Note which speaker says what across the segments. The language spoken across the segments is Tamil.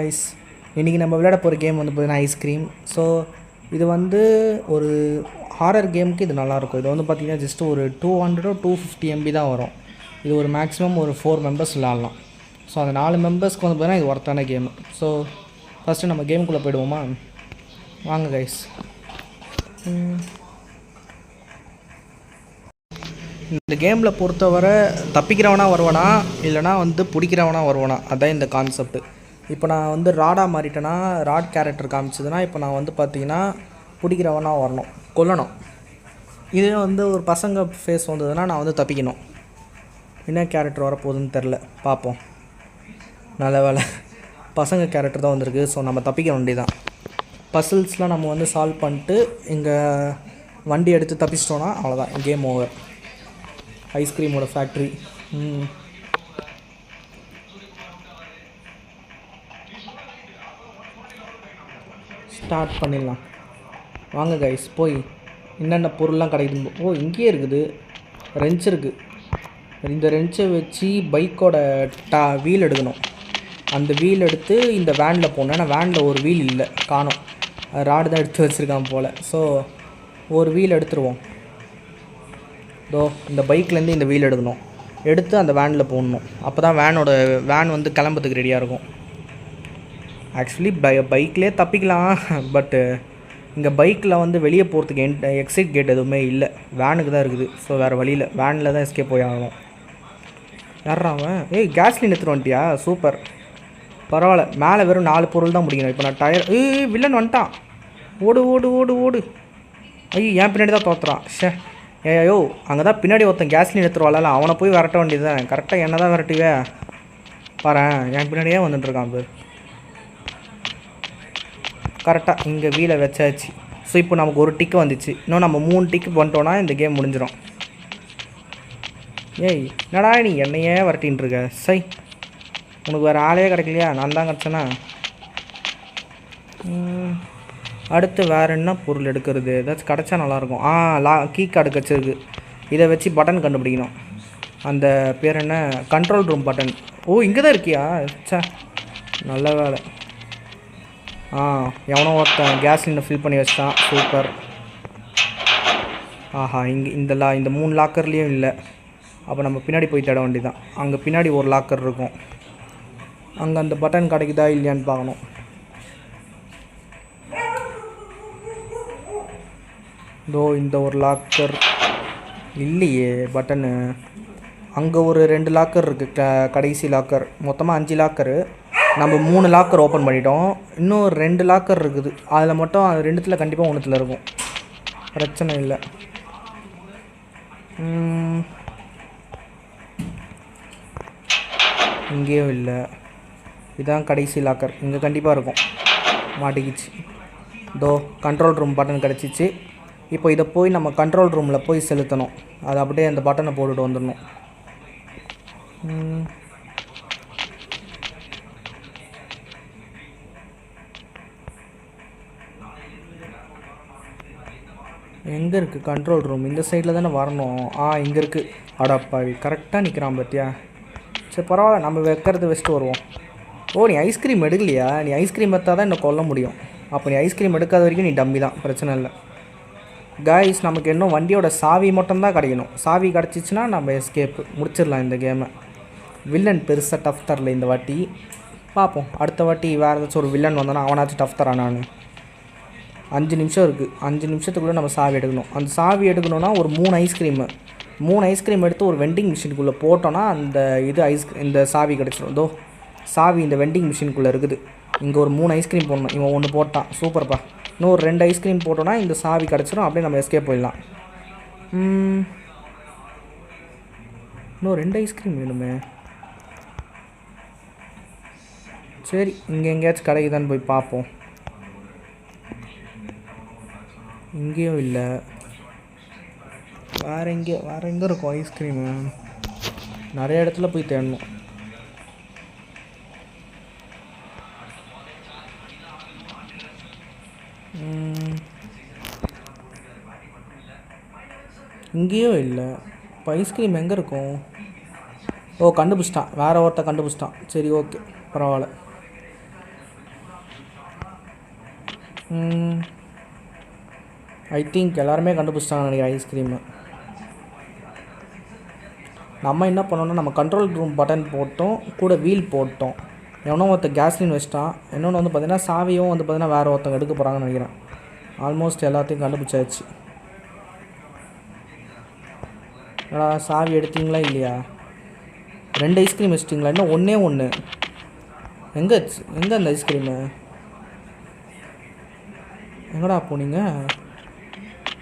Speaker 1: கைஸ் இன்றைக்கி நம்ம விளையாட போகிற கேம் வந்து பார்த்தீங்கன்னா ஐஸ்கிரீம் ஸோ இது வந்து ஒரு ஹாரர் கேமுக்கு இது நல்லாயிருக்கும் இது வந்து பார்த்திங்கன்னா ஜஸ்ட் ஒரு டூ ஹண்ட்ரடோ டூ ஃபிஃப்டி எம்பி தான் வரும். இது ஒரு மேக்ஸிமம் ஒரு ஃபோர் மெம்பர்ஸ் விளாட்லாம் ஸோ அந்த நாலு மெம்பர்ஸ்க்கு வந்து பார்த்தீங்கன்னா இது ஒர்த்தான கேமு ஸோ ஃபஸ்ட்டு நம்ம கேமுக்குள்ளே போயிடுவோமா? வாங்க கைஸ் இந்த கேமில் பொறுத்தவரை தப்பிக்கிறவனா வருவானா இல்லைனா வந்து பிடிக்கிறவனா வருவானா? அதான் இந்த கான்செப்ட்டு இப்போ நான் வந்து ராடாக மாறிட்டேன்னா ராட் கேரக்டர் காமிச்சதுன்னா இப்போ நான் வந்து பார்த்தீங்கன்னா பிடிக்கிறவனாக வரணும் கொல்லணும். இதே வந்து ஒரு பசங்க ஃபேஸ் வந்ததுன்னா நான் வந்து தப்பிக்கணும். என்ன கேரக்டர் வரப்போகுதுன்னு தெரில பார்ப்போம். நல்ல வேலை பசங்க கேரக்டர் தான் வந்திருக்கு ஸோ நம்ம தப்பிக்க வேண்டியதான் பசில்ஸ்லாம் நம்ம வந்து சால்வ் பண்ணிட்டு இங்கே வண்டி எடுத்து தப்பிச்சிட்டோன்னா அவ்வளோதான் கேம் ஓவர் ஐஸ்கிரீமோட ஃபேக்ட்ரி ஸ்டார்ட் பண்ணிடலாம். வாங்க கைஸ் போய் என்னென்ன பொருள்லாம் கிடைக்குது ஓ இங்கேயே இருக்குது. ரெஞ்ச் இருக்குது இந்த ரெஞ்சை வச்சு பைக்கோட டா வீல் எடுக்கணும். அந்த வீல் எடுத்து இந்த வேனில் போகணும் ஏன்னா வேனில் ஒரு வீல் இல்லை காணும். ராடு தான் எடுத்து வச்சுருக்கான் போல். ஸோ ஒரு வீல் எடுத்துருவோம். இதோ இந்த பைக்லேருந்து இந்த வீல் எடுக்கணும். எடுத்து அந்த வேனில் போடணும். அப்போ தான் வேனோட வேன் வந்து கிளம்புறதுக்கு ரெடியாக இருக்கும். ஆக்சுவலி பை பைக்லேயே தப்பிக்கலாம். பட்டு இங்கே பைக்கில் வந்து வெளியே போகிறதுக்கு என் எக்ஸைட் கேட் எதுவுமே இல்லை. வேனுக்கு தான் இருக்குது. ஸோ வேறு வழியில் வேனில் தான் எஸ்கேப் போய் ஆகணும். யாரா அவன்? ஏய் கேஸ்லின் எடுத்துகிட்டு வந்துட்டியா? சூப்பர் பரவாயில்ல. மேலே வெறும் நாலு பொருள் தான் முடிக்கணும். இப்போ நான் டயர் ஏய் வில்லன் வந்துட்டான். ஓடு ஓடு ஓடு ஓடு. ஐயோ என் பின்னாடி தான் தோத்துறான். ஷே ஏயோ அங்கே தான் பின்னாடி ஒருத்தன் கேஸ்லின் எடுத்துருவாள் அவனை போய் விரட்ட வேண்டியது தான் கரெக்டாக என்ன தான் விரட்டுவே பாரு என் பின்னாடியே வந்துட்டுருக்கான் பேர். கரெக்டாக இங்கே வீலை வச்சாச்சு. ஸோ இப்போ நமக்கு ஒரு டிக்கு வந்துச்சு. இன்னும் நம்ம மூணு டிக்கு பண்ணிட்டோன்னா இந்த கேம் முடிஞ்சிடும் ஏய் என்னடா நீ என்னையே விரட்டின்னு இருக்க? சை உனக்கு வேறு ஆளே கிடைக்கலையா? நான் தான் கிடச்சேனா? அடுத்து வேறு என்ன பொருள் எடுக்கிறது? ஏதாச்சும் கிடச்சா நல்லாயிருக்கும். ஆ லா கீ கார்டு கிடச்சிருக்கு இதை வச்சு பட்டன் கண்டுபிடிக்கணும். அந்த பேர் என்ன? கண்ட்ரோல் ரூம் பட்டன் ஓ இங்கே தான் இருக்கியா? சே நல்ல வேலை. ஆ எவனோ ஒருத்தன் கேஸ் சிலிண்டர் ஃபில் பண்ணி வச்சிட்டான். சூப்பர் ஆஹா இங்கே இந்த லா இந்த மூணு லாக்கர்லேயும் இல்லை. அப்போ நம்ம பின்னாடி போய் தேட வேண்டியதான் அங்கே பின்னாடி ஒரு லாக்கர் இருக்கும். அங்கே அந்த பட்டன் கிடைக்குதா இல்லையான்னு பார்க்கணும். இதோ இந்த ஒரு லாக்கர் இல்லையே பட்டனு அங்கே ஒரு ரெண்டு லாக்கர் இருக்குது க கடைசி லாக்கர் மொத்தமாக அஞ்சு லாக்கரு நம்ம மூணு லாக்கர் ஓப்பன் பண்ணிட்டோம். இன்னும் ஒரு ரெண்டு லாக்கர் இருக்குது. அதில் மட்டும் அது ரெண்டுத்தில் கண்டிப்பாக ஒன்றுத்தில் இருக்கும். பிரச்சனை இல்லை. இங்கேயும் இல்லை. இதான் கடைசி லாக்கர் இங்கே கண்டிப்பாக இருக்கும். மாட்டிக்கிச்சு. இதோ கண்ட்ரோல் ரூம் பட்டன் கிடச்சிச்சு. இப்போ இதை போய் நம்ம கண்ட்ரோல் ரூமில் போய் செலுத்தணும். அதை அப்படியே அந்த பட்டனை போட்டுட்டு வந்துடணும். எங்கே இருக்குது கண்ட்ரோல் ரூம் இந்த சைடில் தானே வரணும். ஆ இங்கே இருக்குது அடப்பாவி கரெக்டாக நிற்கிறான் பார்த்தியா சரி பரவாயில்ல நம்ம வைக்கிறது வச்சுட்டு வருவோம். ஓ நீ ஐஸ்கிரீம் எடுக்கலையா? நீ ஐஸ்கிரீம் எடுத்தால் தான் என்னை கொல்ல முடியும். அப்போ நீ ஐஸ்கிரீம் எடுக்காத வரைக்கும் நீ டம்மி தான். பிரச்சனை இல்லை. காய்ஸ் நமக்கு இன்னும் வண்டியோட சாவி மட்டும்தான் கிடைக்கணும். சாவி கிடச்சிச்சின்னா நம்ம எஸ்கேப்பு முடிச்சிடலாம் இந்த கேமை வில்லன் பெருசாக டஃப் தரல இந்த வாட்டி. பார்ப்போம். அடுத்த வாட்டி வேறு ஏதாச்சும் ஒரு வில்லன் வந்தானா அவனாச்சும் டஃப் தரான் நான். அஞ்சு நிமிஷம் இருக்குது அஞ்சு நிமிஷத்துக்குள்ளே நம்ம சாவி எடுக்கணும். அந்த சாவி எடுக்கணும்னா ஒரு மூணு ஐஸ்கிரீமு மூணு ஐஸ்கிரீம் எடுத்து ஒரு வெண்டிங் மிஷினுக்குள்ளே போட்டோன்னா அந்த இது ஐஸ் இந்த சாவி கிடச்சிடும் இதோ சாவி இந்த வெண்டிங் மிஷினுக்குள்ளே இருக்குது. இங்கே ஒரு மூணு ஐஸ்கிரீம் போடணும். இவன் ஒன்று போட்டான். சூப்பர்ப்பா இன்னும் ஒரு ரெண்டு ஐஸ்கிரீம் போட்டோன்னா இந்த சாவி கிடச்சிரும். அப்படியே நம்ம எஸ்கேப் போயிடலாம். இன்னும் ரெண்டு ஐஸ்கிரீம் வேணுமே. சரி இங்கே எங்கேயாச்சும் கிடைக்குதான்னு போய் பார்ப்போம். இங்கேயும் இல்லை. வேற எங்கே வேற எங்கே இருக்கும் ஐஸ்கிரீமு நிறைய இடத்துல போய் தேடணும். இங்கேயும் இல்லை. இப்போ ஐஸ்கிரீம் எங்கே இருக்கும்? ஓ கண்டுபிடிச்சிட்டான். வேற ஒருத்த கண்டுபிடிச்சிட்டான். சரி ஓகே பரவாயில்ல. ஐ திங்க் எல்லாருமே கண்டுபிடிச்சிட்டாங்க நினைக்கிறேன் ஐஸ்கிரீமு நம்ம என்ன பண்ணோம்னா நம்ம கண்ட்ரோல் ரூம் பட்டன் போட்டோம் கூட வீல் போட்டோம். எவனோ ஒருத்தர் கேஸ்லின் வச்சிட்டான். இன்னொன்று வந்து பார்த்திங்கன்னா சாவியும் வந்து பார்த்தீங்கன்னா வேறு ஒருத்தவங்க எடுக்க போகிறாங்கன்னு நினைக்கிறேன். ஆல்மோஸ்ட் எல்லாத்தையும் கண்டுபிடிச்சாச்சு. என்னடா சாவி எடுத்தீங்களா இல்லையா? ரெண்டு ஐஸ்கிரீம் வச்சிட்டிங்களா? இன்னும் ஒன்றே ஒன்று எங்கே எங்கே அந்த ஐஸ்கிரீமு எங்கடா போனீங்க?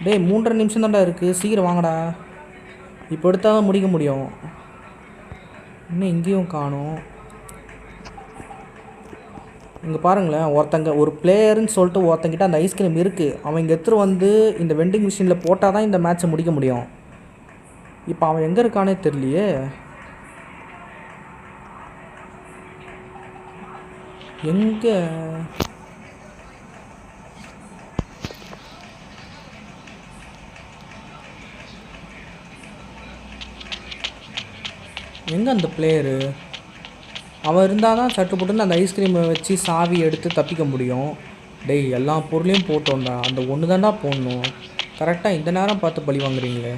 Speaker 1: டேய் மூன்றரை நிமிஷம் தாண்டா இருக்குது சீக்கிரம் வாங்கடா. இப்போ எடுத்தால் தான் முடிக்க முடியும். இன்னும் எங்கேயும் காணும். இங்கே பாருங்களேன் ஒருத்தங்க ஒரு பிளேயர்னு சொல்லிட்டு ஒருத்தங்கிட்ட அந்த ஐஸ்கிரீம் இருக்குது அவன் இங்கே எடுத்துகிட்டு வந்து இந்த வெண்டிங் மிஷினில் போட்டால் தான் இந்த மேட்ச்சை முடிக்க முடியும். இப்போ அவன் எங்கே இருக்கானே தெரியலையே. எங்கே? எங்கே அந்த பிளேயரு அவன் இருந்தால் தான் சட்டு போட்டுன்னு அந்த ஐஸ்கிரீமை வச்சு சாவி எடுத்து தப்பிக்க முடியும். டேய் எல்லா பொருளையும் போட்டோம்டா. அந்த ஒன்று தான்டா போடணும் கரெக்டாக இந்த நேரம் பார்த்து பழி வாங்குறீங்களே.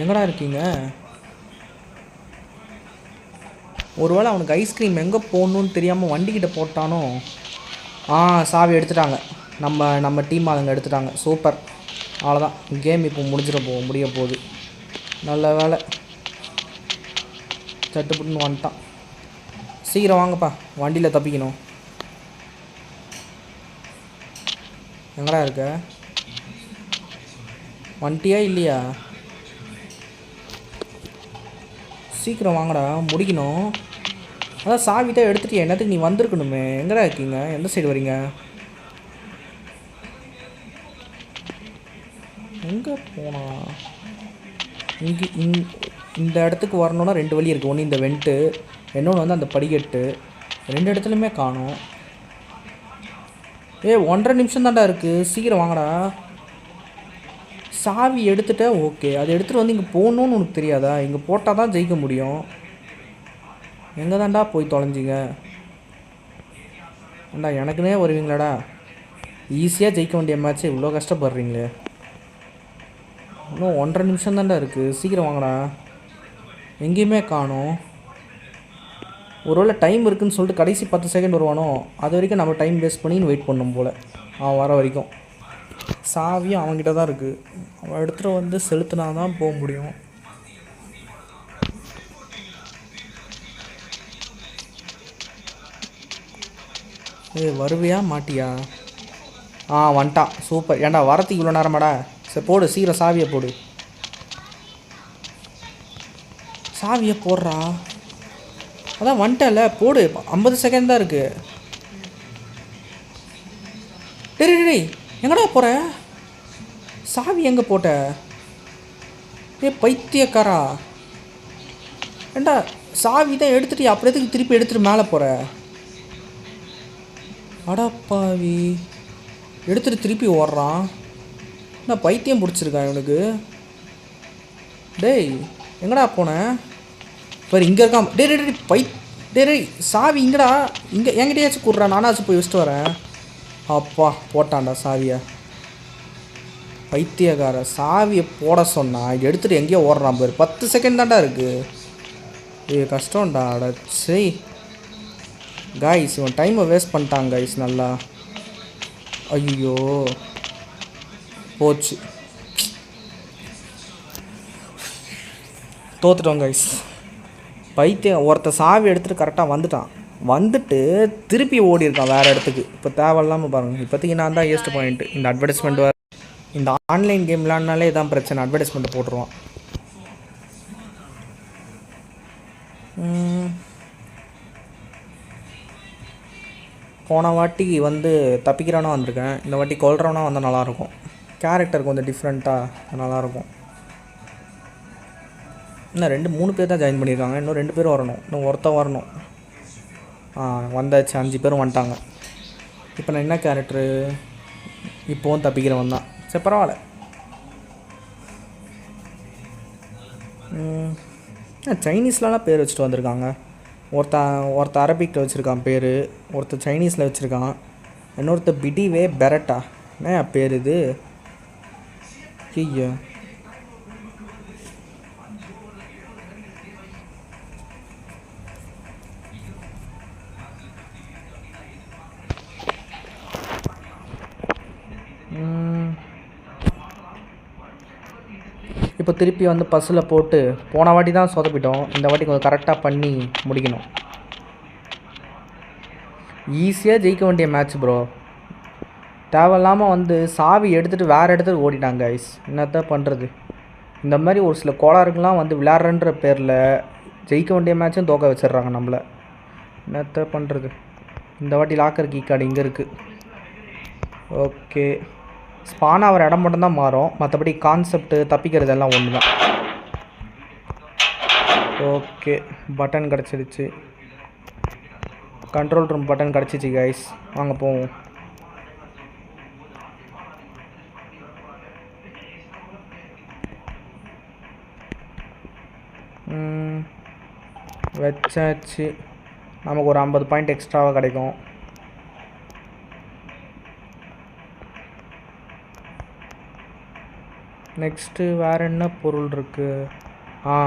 Speaker 1: எங்கடா இருக்கீங்க? ஒருவேளை அவனுக்கு ஐஸ்கிரீம் எங்கே போகணுன்னு தெரியாமல் வண்டிக்கிட்ட போட்டானோ? ஆ சாவி எடுத்துட்டாங்க. நம்ம நம்ம டீம் ஆளுங்க எடுத்துட்டாங்க. சூப்பர் அவ்வளோதான் கேம் இப்போ முடிஞ்சிட போ முடிய போகுது. நல்ல வேலை சட்டுப்புட்டுன்னு வந்துட்டான். சீக்கிரம் வாங்கப்பா வண்டியில் தப்பிக்கணும். எங்கடா இருக்க? வண்டியா இல்லையா? சீக்கிரம் வாங்கடா முடிக்கணும். அதான் சாவிட்டா எடுத்துட்டு என்னத்துக்கு நீ வந்திருக்கணுமே? எங்கடா இருக்கீங்க? எந்த சைடு வரீங்க எங்கே போனா? இங்கே இங் இந்த இடத்துக்கு வரணுன்னா ரெண்டு வழி இருக்குது ஒன்று இந்த வெண்ட்டு இன்னொன்று வந்து அந்த படிக்கட்டு. ரெண்டு இடத்துலையுமே காணும். ஏ ஒன்றரை நிமிஷம் தாண்டா இருக்குது சீக்கிரம் வாங்கடா. சாவி எடுத்துட்டேன் ஓகே. அதை எடுத்துகிட்டு வந்து இங்கே போகணுன்னு உனக்கு தெரியாதா? இங்கே போட்டால் தான் ஜெயிக்க முடியும். எங்கே தாண்டா போய் தொலைஞ்சிங்க ஏண்டா எனக்குனே வருவீங்களாடா? ஈஸியாக ஜெயிக்க வேண்டிய மேட்ச் இவ்வளோ கஷ்டப்படுறீங்களே. இன்னும் ஒன்றரை நிமிஷம் தாண்டா இருக்குது சீக்கிரம் வாங்கடா. எங்கேயுமே காணோம். ஒருவேளை டைம் இருக்குதுன்னு சொல்லிட்டு கடைசி பத்து செகண்ட் வருவானோ அது வரைக்கும் நம்ம டைம் வேஸ்ட் பண்ணி வெயிட் பண்ணும் போல். அவன் வர வரைக்கும். சாவியும் அவன்கிட்ட தான் இருக்குது அவன் இடத்துல வந்து செலுத்தினா தான் போக முடியும். ஏய் வருவியா மாட்டியா? ஆ வந்துட்டான். சூப்பர். ஏன்டா வரத்துக்கு இவ்வளோ நேரமாடா? சரி போடு சீக்கிரம் சாவியை போடு. சாவியை போடுறா. அதான் வந்துட்டல போடு. ஐம்பது செகண்ட் தான் இருக்கு. டெரி டேய், எங்கடா போற? சாவி எங்கே போட்ட? ஏ பைத்தியக்காரா. ஏண்டா சாவி தான் எடுத்துட்டு அப்புறம் எதுக்கு திருப்பி எடுத்துட்டு மேலே போற? அடப்பாவி எடுத்துட்டு திருப்பி ஓடுறான். என்ன பைத்தியம் பிடிச்சிருக்கான் இவனுக்கு? டேய் எங்கடா போன? பாரு இங்கே இருக்கான் டே டே பை டே சாவி இங்கடா. இங்கே என்கிட்டயாச்சும் கூடுறா. நானாச்சும் போய் வச்சுட்டு வரேன். அப்பா போட்டான்டா சாவியை. பைத்தியக்கார சாவியை போட சொன்னா எடுத்துகிட்டு எங்கேயோ ஓடுறான் பேர். பத்து செகண்ட் தான்டா இருக்குது ஏ கஷ்டம்டா. அட சரி. காய்ஸ் இவன் டைமை வேஸ்ட் பண்ணிட்டாங்க காய்ஸ் நல்லா. ஐயோ. போச்சு. தோத்துட்டோம் கைஸ் பைத்தியம் ஒருத்த சாவி எடுத்துகிட்டு கரெக்டாக வந்துட்டான். வந்துட்டு திருப்பி ஓடி இருக்கான் வேறு இடத்துக்கு. இப்போ தேவையில்லாமல் பாருங்கள் இப்போதைக்கு நான் தான் ஏஸ்ட் பாயிண்ட் இந்த அட்வர்டைஸ்மெண்ட் வேறு. இந்த ஆன்லைன் கேம் விளாட்னாலே இதான் பிரச்சனை. அட்வர்டைஸ்மெண்ட் போட்டுருவான். போன வாட்டி வந்து தப்பிக்கிறவனா வந்திருக்கேன். இந்த வாட்டி கொல்றவனா வந்தால் நல்லாயிருக்கும் கேரக்டர் கொஞ்சம் டிஃப்ரெண்ட்டாக நல்லாயிருக்கும் இன்னும் ரெண்டு மூணு பேர் தான் ஜாயின் பண்ணியிருக்காங்க. இன்னும் ரெண்டு பேரும் வரணும். இன்னும் ஒருத்தன் வரணும். ஆ வந்தாச்சு. அஞ்சு பேரும் வந்துட்டாங்க. இப்போ நான் என்ன கேரக்டரு இப்போவும் தப்பிக்கிறவன் தான். சரி பரவாயில்ல. சைனீஸ்லலாம் பேர் வச்சுட்டு வந்திருக்காங்க. ஒருத்தன் ஒருத்தன் அரபிக்கில் வச்சுருக்கான் பேர். ஒருத்தர் சைனீஸில் வச்சுருக்கான். இன்னொருத்த பிடிவே பெரட்டா. என்ன பேர் இது? ஐயோ திருப்பி வந்து பஸ்ஸில் போட்டு போன வாட்டி தான் சொதப்பிட்டோம். இந்த வாட்டி கொஞ்சம் கரெக்டாக பண்ணி முடிக்கணும். ஈஸியாக ஜெயிக்க வேண்டிய மேட்ச் ப்ரோ தேவையில்லாமல் வந்து சாவி எடுத்துகிட்டு வேறு இடத்துக்கு ஓடிட்டாங்க ஐஸ் என்னத்தான் பண்ணுறது இந்த மாதிரி ஒரு சில கோளாறுக்கெலாம் வந்து விளையாடுறன்ற பேரில் ஜெயிக்க வேண்டிய மேட்சும் தோக்க வச்சிடுறாங்க நம்மளை. என்னத்த பண்ணுறது இந்த வாட்டி லாக்கர் கீ கார்டு இங்கே இருக்குது ஓகே ஸ்பான் ஆகிற இடம் மட்டும்தான் மாறும். மற்றபடி கான்செப்ட்டு தப்பிக்கிறது எல்லாம் ஒன்று தான் ஓகே பட்டன் கிடச்சிடுச்சு கண்ட்ரோல் ரூம் பட்டன் கிடச்சிச்சு கைஸ் வாங்க போவோம். வச்சாச்சு. நமக்கு ஒரு ஐம்பது பாயிண்ட் எக்ஸ்ட்ராவாக கிடைக்கும். நெக்ஸ்ட்டு வேறு என்ன பொருள் இருக்குது ஆ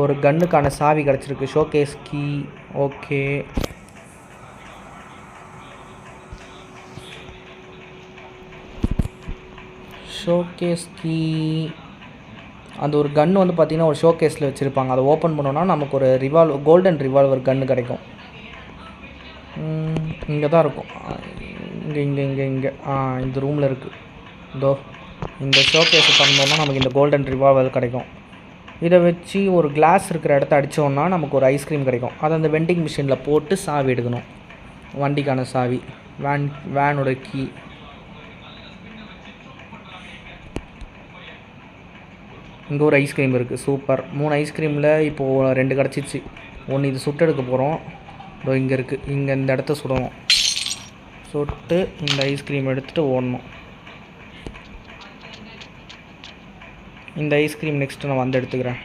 Speaker 1: ஒரு கன்னுக்கான சாவி கிடச்சிருக்கு. Showcase key okay showcase key அந்த ஒரு கன்று வந்து பார்த்திங்கன்னா ஒரு ஷோகேஸில் வச்சுருப்பாங்க. அதை ஓப்பன் பண்ணோன்னா நமக்கு ஒரு ரிவால்வ் கோல்டன் ரிவால்வர் கன்று கிடைக்கும். இங்கே தான் இருக்கும். இங்கே இங்கே இங்கே இங்கே. ஆ இந்த ரூமில் இருக்குது இதோ. இந்த ஷோகேஸை பண்ணோம்னா நமக்கு இந்த கோல்டன் ரிவாவல் கிடைக்கும். இதை வச்சு ஒரு கிளாஸ் இருக்கிற இடத்த அடித்தோன்னா நமக்கு ஒரு ஐஸ்கிரீம் கிடைக்கும். அதை அந்த வெண்டிங் மிஷினில் போட்டு சாவி எடுக்கணும். வண்டிக்கான சாவி. வேன் வேனோட கீ இங்கே ஒரு ஐஸ்கிரீம் இருக்குது சூப்பர் மூணு ஐஸ்கிரீமில் இப்போது ரெண்டு கிடச்சிச்சு. ஒன்று இது சுட்டு எடுக்க போகிறோம் இதோ இங்கே இருக்குது இங்கே இந்த இடத்த சுடணும். சுட்டு இந்த ஐஸ்கிரீம் எடுத்துகிட்டு ஓடணும். இந்த ஐஸ்கிரீம் நெக்ஸ்ட்டு நான் வந்து எடுத்துக்கிறேன்.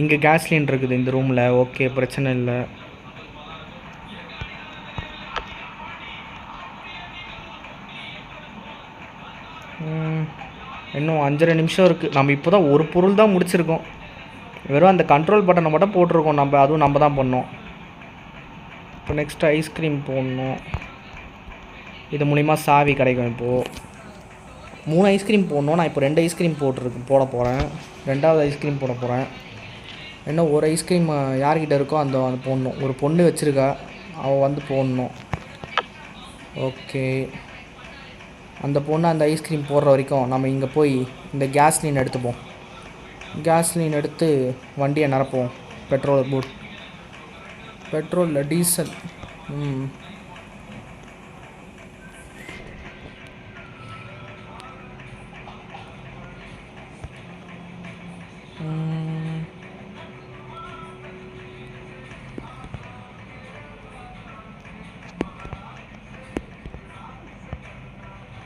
Speaker 1: இங்கே கேஸ் சிலிண்டர் இருக்குது இந்த ரூமில் ஓகே பிரச்சனை இல்லை. இன்னும் அஞ்சரை நிமிஷம் இருக்குது நம்ம இப்போ தான் ஒரு பொருள் தான் முடிச்சிருக்கோம். வெறும் அந்த கண்ட்ரோல் பட்டனை மட்டும் போட்டிருக்கோம். நம்ம அதுவும் நம்ம தான் பண்ணோம். இப்போ நெக்ஸ்ட் ஐஸ்கிரீம் போடணும். இது மூலிமா சாவி கிடைக்கும் இப்போது மூணு ஐஸ்கிரீம் போடணும். நான் இப்போ ரெண்டு ஐஸ்கிரீம் போட்டிருக்கு போட போகிறேன் ரெண்டாவது ஐஸ்கிரீம் போட போகிறேன் இன்னும் ஒரு ஐஸ்கிரீம் யார்கிட்ட இருக்கோ அந்த அந்த போடணும். ஒரு பொண்ணு வச்சுருக்கா அவள் வந்து போடணும். ஓகே. அந்த பொண்ணு அந்த ஐஸ்கிரீம் போடுற வரைக்கும் நம்ம இங்கே போய் இந்த கேஸ்லின் எடுத்துப்போம். கேஸ்லின் எடுத்து வண்டியை நிரப்புவோம். பெட்ரோல் போட் பெட்ரோலில் டீசல். ம்.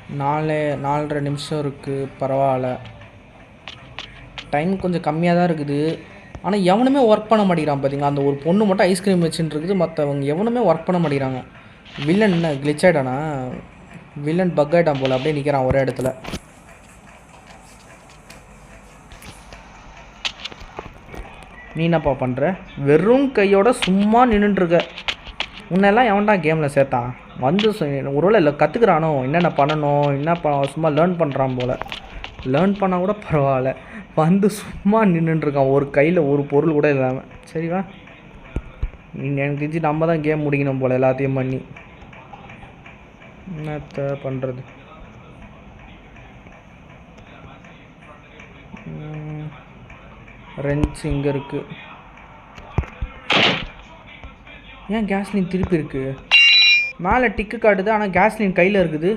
Speaker 1: நாலே நாலு நாலரை நிமிஷம் இருக்குது பரவாயில்ல. டைம் கொஞ்சம் கம்மியாக தான் இருக்குது. ஆனால் எவனுமே ஒர்க் பண்ண மாட்டேங்கிறான் பார்த்தீங்களா அந்த ஒரு பொண்ணு மட்டும் ஐஸ்கிரீம் வச்சுட்டு இருக்குது மற்றவங்க எவனுமே ஒர்க் பண்ண மாட்டேங்கிறாங்க. வில்லன் என்ன? கிளிச் ஆகிட்டானா வில்லன் பக் ஆகிட்டான் போல் அப்படியே நிற்கிறான் ஒரே இடத்துல. நீ என்னப்பா பண்ணுற வெறும் கையோட சும்மா நின்றுட்டுருக்க உன்னெல்லாம் எவன்டா கேமில் சேர்த்தான் வந்து ஒரு ஒருவேளை இல்லை கற்றுக்குறானோ என்னென்ன பண்ணணும்? என்ன ப சும்மா லேர்ன் பண்ணுறான் போல். லேர்ன் பண்ணால் கூட பரவாயில்ல. வந்து சும்மா நின்றுட்டுருக்கான் ஒரு கையில் ஒரு பொருள் கூட இல்லாமல் சரிவா? நீங்கள் எனக்கு தெரிஞ்சு நம்ம தான் கேம் முடிக்கணும் போல் எல்லாத்தையும் பண்ணி. என்னத்த பண்ணுறது ரெஞ்ச் இங்கே இருக்குது ஏன் கேஸ்லின் திருப்பி இருக்குது மேலே டிக்கு காட்டுது ஆனால் கேஸ்லின் கையில் இருக்குது.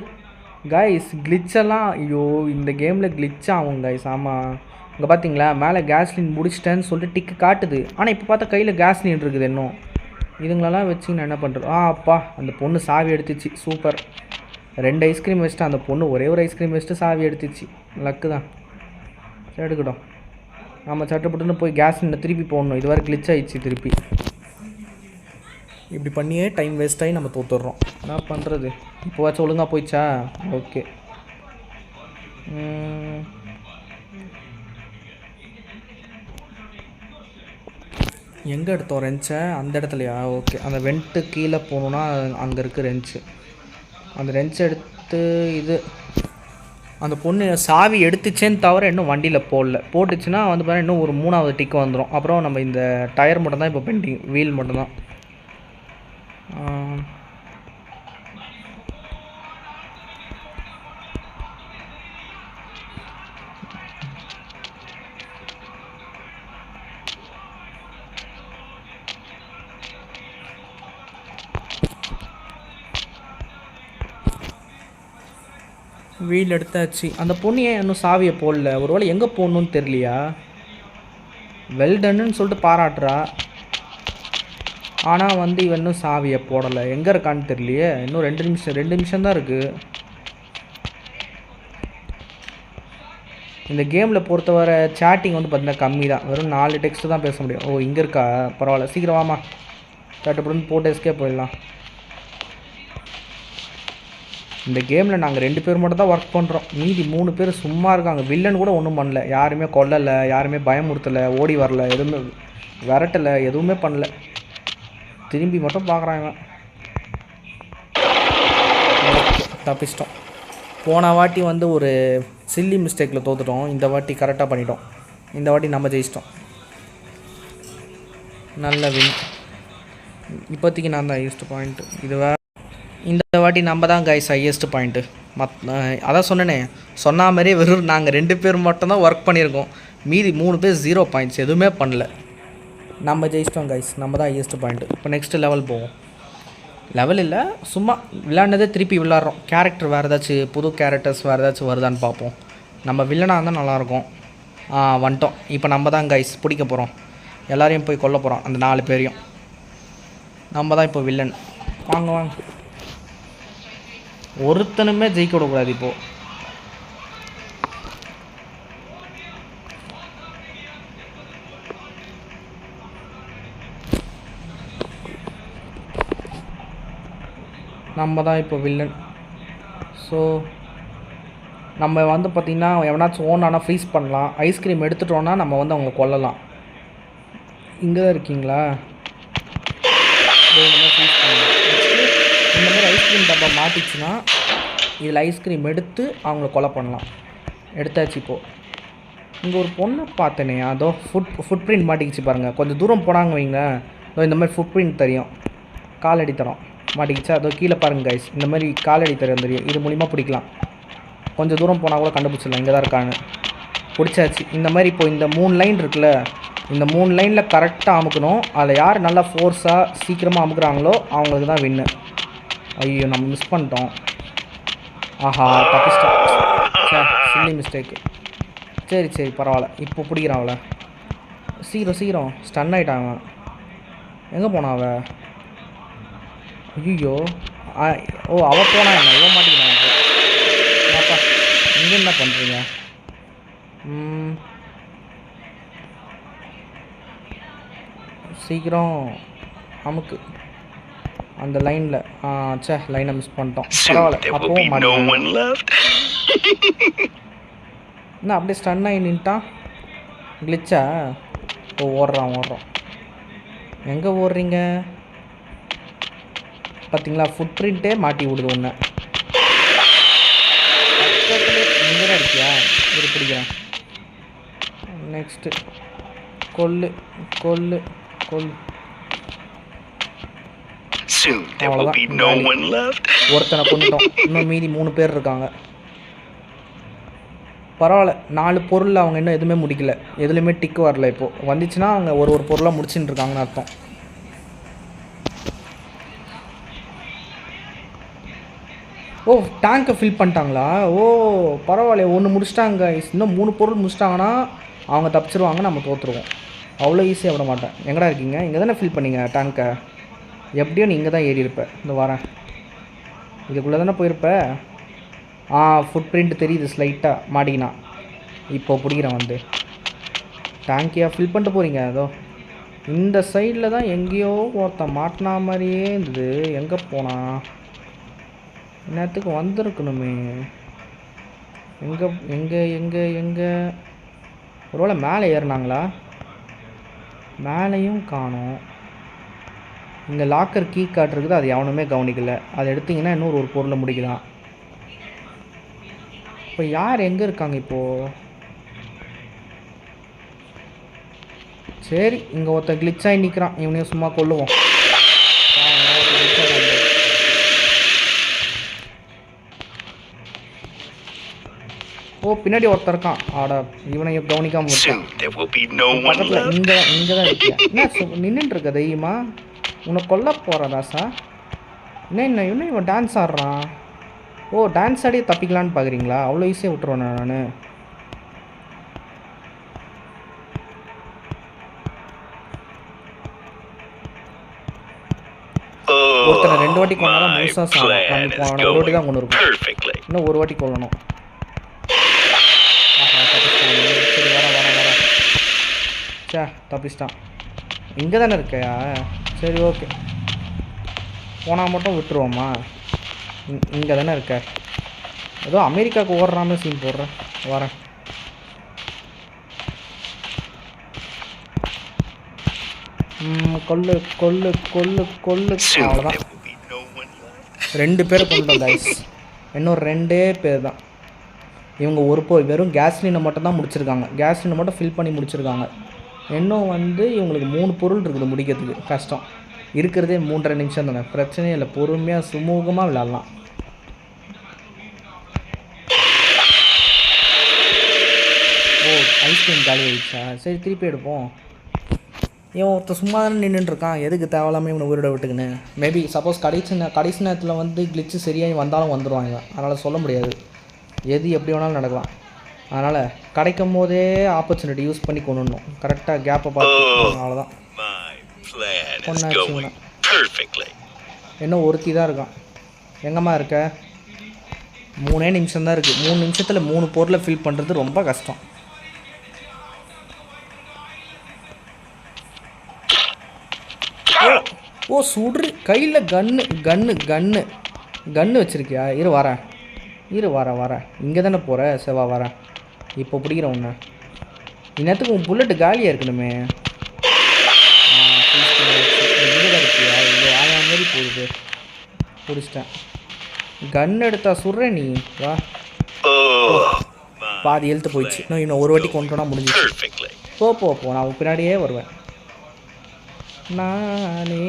Speaker 1: கைஸ் கிளிச்செல்லாம் ஐயோ இந்த கேமில் glitch ஆகும் கைஸ் ஆமாம் இங்கே பார்த்தீங்களா மேலே கேஸ்லின் முடிச்சிட்டேன்னு சொல்லிட்டு டிக்கு காட்டுது. ஆனால் இப்போ பார்த்தா கையில் கேஸ்லின் இருக்குது இன்னும். இதுங்களெல்லாம் வச்சு நான் என்ன பண்ணுறது ஆ அப்பா அந்த பொண்ணு சாவி எடுத்துச்சு. சூப்பர் ரெண்டு ஐஸ்கிரீம் வச்சுட்டு அந்த பொண்ணு ஒரே ஒரு ஐஸ்கிரீம் வச்சுட்டு சாவி எடுத்துச்சு. லக்கு தான். சரி, எடுக்கட்டும். நம்ம சட்டுப்பட்டுன்னு போய் கேஸ் இன்னும் திருப்பி போடணும். இது வரை கிளிச் ஆயிடுச்சு திருப்பி. இப்படி பண்ணியே டைம் வேஸ்ட் ஆகி நம்ம தோத்துடுறோம். என்ன பண்ணுறது இப்போவாச்சும் ஒழுங்காக போயிடுச்சா? ஓகே எங்கே எடுத்தோம் ரெஞ்சை அந்த இடத்துலையா? ஓகே அந்த வெண்ட்டு கீழே போகணுன்னா அங்கே இருக்குது ரெஞ்சு அந்த ரெஞ்சை எடுத்து இது அந்த பொண்ணு சாவி எடுத்துச்சேன்னு தவிர இன்னும் வண்டியில் போடல. போட்டுச்சுன்னா வந்து பார்த்தா இன்னும் ஒரு மூணாவது டிக்கு வந்துடும் அப்புறம் நம்ம இந்த டயர் மட்டும் தான் இப்போ பெண்டிங் வீல் மட்டும்தான். வீல் எடுத்தாச்சு. அந்த பொண்ணு ஏன் இன்னும் சாவியை போடல? ஒரு வேலை எங்கே போடணும்னு தெரியலையா? வெல்டன்னு சொல்லிட்டு பாராட்டுறா. ஆனால் வந்து இவன் இன்னும் சாவியை போடலை. எங்கே இருக்கான்னு தெரியலையே. இன்னும் ரெண்டு நிமிஷம் ரெண்டு நிமிஷம் தான் இருக்குது இந்த கேமில் பொறுத்தவரை சேட்டிங் வந்து பார்த்தீங்கன்னா கம்மி தான் வெறும் நாலு டெக்ஸ்ட்டு தான் பேச முடியும். ஓ இங்கே இருக்கா? பரவாயில்ல. சீக்கிரம் தட்டுப்படுன்னு போட்டு எஸ்கே போயிடலாம். இந்த கேமில் நாங்கள் ரெண்டு பேர் மட்டும் தான் ஒர்க் பண்ணுறோம் மீதி மூணு பேர் சும்மா இருக்காங்க. வில்லன் கூட ஒன்றும் பண்ணல. யாருமே கொல்லலை யாருமே பயமுறுத்தலை ஓடி வரல எதுவுமே விரட்டலை எதுவுமே பண்ணல. திரும்பி மட்டும் பார்க்குறாங்க தப்பிச்சிட்டோம். போன வாட்டி வந்து ஒரு சில்லி மிஸ்டேக்கில் தோத்துட்டோம். இந்த வாட்டி கரெக்டாக பண்ணிட்டோம். இந்த வாட்டி நம்ம ஜெயிச்சிட்டோம். நல்ல வின் இப்போதைக்கு நான் தான் யூஸ்ட் பாயிண்ட் இது இந்த வாட்டி நம்ம தான் கைஸ் ஹையஸ்ட் பாயிண்ட்டு மத் அதான் சொன்னேனே சொன்ன மாதிரியே வெறும் நாங்கள் ரெண்டு பேர் மட்டும்தான் ஒர்க் பண்ணியிருக்கோம். மீதி மூணு பேர் ஜீரோ பாயிண்ட்ஸ் எதுவுமே பண்ணல. நம்ம ஜெயிச்சிட்டோம் கைஸ் நம்ம தான் ஹையஸ்ட் பாயிண்ட்டு இப்போ நெக்ஸ்ட்டு லெவல் போவோம். லெவல் இல்லை சும்மா விளையாண்டதே திருப்பி விளாட்றோம் கேரக்டர் வேறு ஏதாச்சும் புது கேரக்டர்ஸ் வேறு ஏதாச்சும் வருதான்னு பார்ப்போம். நம்ம வில்லனாக இருந்தால் நல்லாயிருக்கும். ஆ வந்துட்டோம். இப்போ நம்ம தான் கைஸ் பிடிக்க போகிறோம் எல்லாரையும் போய் கொல்ல போகிறோம் அந்த நாலு பேரையும். நம்ம தான் இப்போ வில்லன் வாங்க வாங்க. ஒருத்தனுமே ஜெயிக்க விடக்கூடாது இப்போது நம்ம தான் இப்போ வில்லன் ஸோ நம்ம வந்து பார்த்திங்கன்னா எவனாச்சும் ஓன் ஆனால் ஃப்ரீஸ் பண்ணலாம். ஐஸ்கிரீம் எடுத்துட்டோன்னா நம்ம வந்து அவங்க கொல்லலாம். இங்கே தான் இருக்கீங்களா இதோ இந்த மாதிரி ஃப்ரீஸ் பண்ணலாம் Next, இந்த மாதிரி ஐஸ்கிரீம் டப்பா மாட்டிச்சுன்னா இதில் ஐஸ்கிரீம் எடுத்து அவங்கள கொலை பண்ணலாம். எடுத்தாச்சு இப்போது இங்கே ஒரு பொண்ணை பார்த்தேனே அதோ ஃபுட் ஃபுட் பிரிண்ட் மாட்டிக்கிச்சு பாருங்கள் கொஞ்சம் தூரம் போனாங்க வைங்க. அதோ இந்த மாதிரி ஃபுட் பிரிண்ட் தெரியும். காலடி தரம் மாட்டிக்கிச்சா? அதோ கீழே பாருங்க கைஸ் இந்த மாதிரி காலடி தரம் தெரியும். இது மூலிமா பிடிக்கலாம். கொஞ்சம் தூரம் போனால் கூட கண்டுபிடிச்சிடலாம். இங்கே தான் இருக்கான்னு. பிடிச்சாச்சு. இந்த மாதிரி இப்போ இந்த மூணு லைன் இருக்குல்ல இந்த மூணு லைனில் கரெக்டாக அமுக்கணும். அதில் யார் நல்லா ஃபோர்ஸாக சீக்கிரமாக அமுக்குறாங்களோ அவங்களுக்கு தான் வின்னு ஐயோ நம்ம மிஸ் பண்ணிட்டோம். ஆஹா தப்பிச்சிட்டோம். சே சில்லி மிஸ்டேக்கு சரி சரி பரவாயில்ல. இப்போ பிடிக்கிறான் அவளை. சீக்கிரம் சீக்கிரம். ஸ்டன் ஆகிட்டான் அவன். எங்கே போனான் அவ ஐயோ ஓ அவ போனா என்ன? இவன் மாட்டேங்கிறான் அப்பா என்னப்பா இங்கே என்ன பண்ணுறீங்க சீக்கிரம் அமுக்கு. அந்த லைனில் சே லைனை மிஸ் பண்ணிட்டோம். பரவாயில்ல. அப்பவும். என்ன அப்படியே ஸ்டன் ஆகி நின்ட்டான் கிளிச்சா ஓ ஓடுறான் ஓடுறான். எங்கே ஓடுறீங்க? பார்த்தீங்களா ஃபுட் பிரிண்ட்டே மாட்டி விடுது ஒன்று இங்கே இருக்கியா? இது பிடிக்கிறேன். நெக்ஸ்ட்டு கொல்லு கொல்லு கொல்லு
Speaker 2: Soon. There will be no one left.
Speaker 1: ஒருத்தனை கொண்டுட்டோம் இன்னும் மீதி மூணு பேர் இருக்காங்க. பரவாயில்ல. நாலு பொருள் அவங்க இன்னும் எதுவுமே முடிக்கல. எதுலையுமே டிக்கு வரல இப்போது வந்துச்சுன்னா அவங்க ஒரு ஒரு பொருளாக முடிச்சுட்டு இருக்காங்கன்னு அர்த்தம். ஓ டேங்கை ஃபில் பண்ணிட்டாங்களா? ஓ பரவாயில்ல ஒன்று முடிச்சிட்டாங்க இன்னும் மூணு பொருள் முடிச்சிட்டாங்கன்னா அவங்க தப்பிச்சிருவாங்க நம்ம தோற்றுருவோம் அவ்வளோ ஈஸியாக விட மாட்டேன். எங்கடா இருக்கீங்க? இங்கே தானே ஃபில் பண்ணீங்க டேங்கை எப்படியும் நீ இங்கே தான் ஏறி இருப்ப இந்த வரேன் இதுக்குள்ளே தானே போயிருப்ப? ஆ ஃபுட் பிரிண்ட் தெரியுது ஸ்லைட்டாக மாட்டிக்கினா இப்போ பிடிக்கிறேன் வந்து. டேங்கியாக ஃபில் பண்ணிட்டு போகிறீங்க அதோ. இந்த சைடில் தான் எங்கேயோ ஒருத்தன் மாட்டினா மாதிரியே இருந்தது. எங்கே போனா? நேரத்துக்கு வந்திருக்கணுமே. எங்கே எங்கே எங்கே எங்கே? ஒருவேளை மேலே ஏறினாங்களா? மேலேயும் காணோம். இங்கே லாக்கர் கீ கார்டு இருக்குது அது எவனுமே கவனிக்கல. அதை எடுத்தீங்கன்னா இன்னொரு ஒரு பொருளை முடிக்கலாம். இப்போ யார் எங்கே இருக்காங்க இப்போது சரி இங்கே ஒருத்தன் ஆகி நிற்கிறான் இவனையும் சும்மா வந்தான். ஓ பின்னாடி ஒருத்தன் இருக்கான். ஆட இவனையும் கவனிக்காம பக்கத்தில். இங்கே இங்கே தான் நின்றுட்டு இருக்க தைரியமா? உன்னை கொல்ல போகிறா ராசா என்ன என்ன இன்னும் இவன் டான்ஸ் ஆடுறான் ஓ டான்ஸ் ஆடியே தப்பிக்கலான்னு பார்க்குறீங்களா அவ்வளோ ஈஸியாக விட்டுருவேன் நான் ஒருத்தனை ரெண்டு வாட்டி கொண்டாதான்
Speaker 2: my
Speaker 1: முழுசா சாகும்.
Speaker 2: plan
Speaker 1: நம்ம
Speaker 2: is
Speaker 1: இப்போ அவனை ஒரு வாட்டி தான் கொண்டு
Speaker 2: perfectly.
Speaker 1: இன்னும் ஒரு வாட்டி தப்பிச்சிட்டான். சரி வரேன் வரேன் வரேன் சே தப்பிச்சிட்டான். இங்கே தானே இருக்கையா? சரி ஓகே. போனால் மட்டும் விட்டுருவோமா? இங்கே தானே இருக்க. ஏதோ அமெரிக்காவுக்கு ஓடுறாமல் சீன் போடுறேன் வரேன். கொல்லு கொல்லு கொல்லு கொல்லு அவ்வளோதான் ரெண்டு பேர் கொண்டோம் கைஸ் இன்னும் ரெண்டே பேர் தான். இவங்க ஒரு போ வெறும் கேஸ்லினை மட்டும் தான் முடிச்சிருக்காங்க. கேஸ்லினை மட்டும் ஃபில் பண்ணி முடிச்சிருக்காங்க. இன்னும் வந்து இவங்களுக்கு மூணு பொருள் இருக்குது முடிக்கிறதுக்கு. கஷ்டம். இருக்கிறதே மூன்றரை நிமிஷம் தானே. பிரச்சனையே இல்லை. பொறுமையாக சுமூகமாக விளாட்லாம் ஓ ஐஸ்கிரீம் காலி ஆயிடுச்சா? சரி திருப்பி எடுப்போம். இவன் ஒருத்தன் சும்மா தானே நின்றுட்டு இருக்கான். எதுக்கு தேவையில்லாமல் இவனை உயிரோட விட்டுக்குன்னு? மேபி சப்போஸ் கடைசி நே- கடைசி நேரத்தில் வந்து கிளிச்சு சரியாகி வந்தாலும் வந்துடுவாங்க அதனால் சொல்ல முடியாது. எது எப்படி வேணாலும் நடக்கலாம். அதனால் கிடைக்கும் போதே ஆப்பர்ச்சுனிட்டி யூஸ் பண்ணி கொண்டுடணும். கரெக்டாக கேப்பை பார்த்து அவ்வளோதான்
Speaker 2: My plan is
Speaker 1: பொண்ணாச்சு
Speaker 2: going
Speaker 1: இவனை.
Speaker 2: perfectly.
Speaker 1: இன்னும் ஒருத்தி தான் இருக்கான். எங்கம்மா இருக்க? மூணே நிமிஷம் தான் இருக்குது மூணு நிமிஷத்தில் மூணு பொருளை ஃபில் பண்ணுறது ரொம்ப கஷ்டம். ஓ சுடுறி. கையில் கன்னு கன்னு கன்னு. கன்னு வச்சுருக்கியா? இரு வரேன். இரு வரேன் வரேன். இங்கே தானே போகிற செவா வரேன். இப்போ பிடிக்கிறேன் உன்னை. இந்நேரத்துக்கு உன் புல்லட்டு காலியாக இருக்கணுமே. இருக்கியா? இங்கே ஆயா மாதிரி போகுது. பிடிச்சிட்டேன். கன் எடுத்தா சுடுற நீ. வா. பாதி எழுத்து போயிடுச்சு. இன்னும் இன்னும் ஒரு வாட்டி கொண்டு போனால் முடிஞ்சிச்சு. போ போ போ. நான் பின்னாடியே வருவேன். நானே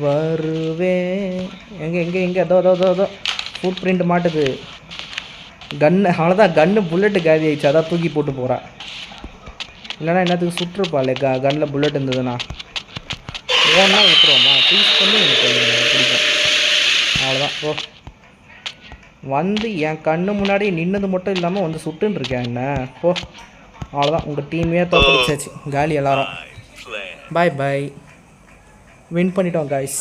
Speaker 1: வருவேன். எங்கே எங்கே எங்கே? அதோ அதோ அதோ அதோ. ஃபுட் பிரிண்ட் மாட்டுது. கன்னு அவ்வளோதான் கன்னு புல்லட்டு காலி ஆயிடுச்சு அதான் தூக்கி போட்டு போகிறா இல்லைன்னா என்னத்துக்கு சுற்றுப்பாள் க கன்னில் புல்லட் இருந்ததுன்னா. ஏன்னா விட்டுருவோமா? ப்ளீஸ் பண்ணி எனக்கு பிடிக்கும். அவ்வளோதான் ஓ வந்து என் கண்ணு முன்னாடி நின்னது மட்டும் இல்லாமல் வந்து சுட்டுன்னு இருக்கேன் என்ன? ஓ அவ்வளோதான் உங்கள் டீமே தோக்கடிச்சாச்சு காலி எல்லாரும். பாய் பாய் வின் பண்ணிட்டோம் கைஸ்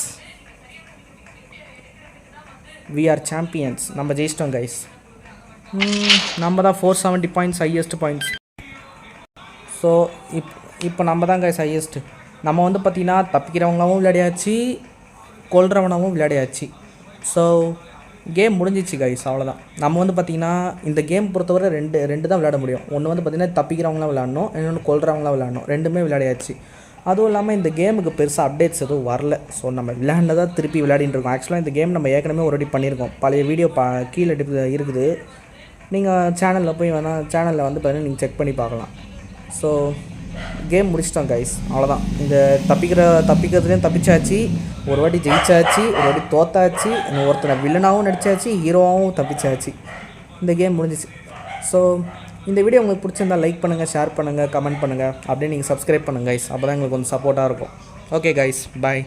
Speaker 1: வி ஆர் சாம்பியன்ஸ் நம்ம ஜெயிச்சிட்டோம் கைஸ் நம்ம தான் four seventy points highest points so இப் இப்போ நம்ம தான் கைஸ் ஹையஸ்ட்டு நம்ம வந்து பார்த்திங்கன்னா தப்பிக்கிறவங்களாவும் விளையாடியாச்சு கொல்றவனாவும் விளையாடியாச்சு. ஸோ கேம் முடிஞ்சிச்சு கைஸ் அவ்வளோதான் நம்ம வந்து பார்த்திங்கன்னா இந்த கேம் பொறுத்தவரை ரெண்டு ரெண்டு தான் விளையாட முடியும். ஒன்று வந்து பார்த்திங்கன்னா தப்பிக்கிறவங்களாம் விளையாடணும் இன்னொன்று கொள்றவங்களாம் விளையாடணும். ரெண்டுமே விளையாடியாச்சு. அதுவும் இல்லாமல் இந்த கேமுக்கு பெருசாக அப்டேட்ஸ் எதுவும் வரல. ஸோ நம்ம விளையாண்டதாக திருப்பி விளையாடிட்டு இருக்கோம். ஆக்சுவலாக இந்த கேம் நம்ம ஏற்கனவே ஒரு பண்ணியிருக்கோம். பழைய வீடியோ பா கீழே இருக்குது. நீங்கள் சேனலில் போய் வேணால் சேனலில் வந்து பார்த்தீங்கன்னா நீங்கள் செக் பண்ணி பார்க்கலாம். ஸோ கேம் முடிச்சிட்டோம் கைஸ் அவ்வளோதான் இந்த தப்பிக்கிற தப்பிக்கிறதுலேயும் தப்பிச்சாச்சு. ஒரு வாட்டி ஜெயிச்சாச்சு ஒரு வாட்டி தோத்தாச்சு இன்னும் ஒருத்தனை வில்லனாகவும் நடித்தாச்சு ஹீரோவாகவும் தப்பிச்சாச்சு. இந்த கேம் முடிஞ்சிச்சு. ஸோ இந்த வீடியோ உங்களுக்கு பிடிச்சிருந்தா லைக் பண்ணுங்கள் ஷேர் பண்ணுங்கள் கமெண்ட் பண்ணுங்கள் அப்படியே நீங்கள் சப்ஸ்கிரைப் பண்ணுங்கள் கைஸ் அப்போ தான் எங்களுக்கு கொஞ்சம் சப்போர்ட்டாக இருக்கும். Okay guys bye